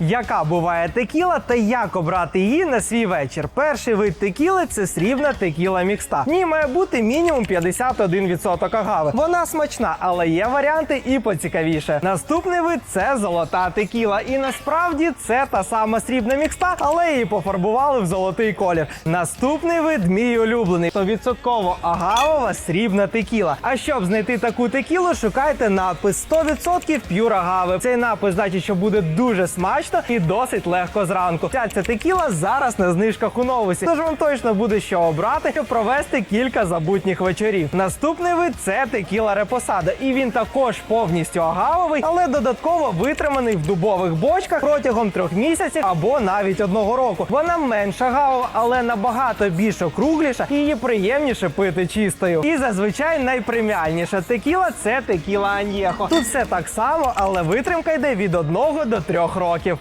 Яка буває текіла та як обрати її на свій вечір? Перший вид текіли це срібна текіла мікста. В ній має бути мінімум 51% агави. Вона смачна, але є варіанти і поцікавіше. Наступний вид це золота текіла. І насправді це та сама срібна мікста, але її пофарбували в золотий колір. Наступний вид мій улюблений 100% агавова срібна текіла. А щоб знайти таку текілу, шукайте надпис 100% п'юр агави. Цей напис значить, що буде дуже смачно і досить легко зранку. Ця ця текіла зараз на знижках у новусі. Тож вам точно буде що обрати, щоб провести кілька забутніх вечорів. Наступний вид це текіла репосада, і він також повністю агавовий, але додатково витриманий в дубових бочках протягом трьох місяців або навіть одного року. Вона менш агавова, але набагато більш округліша і її приємніше пити чистою. І зазвичай найпреміальніша текіла це текіла аньєхо. Тут все так само, але витримка йде від одного до трьох років.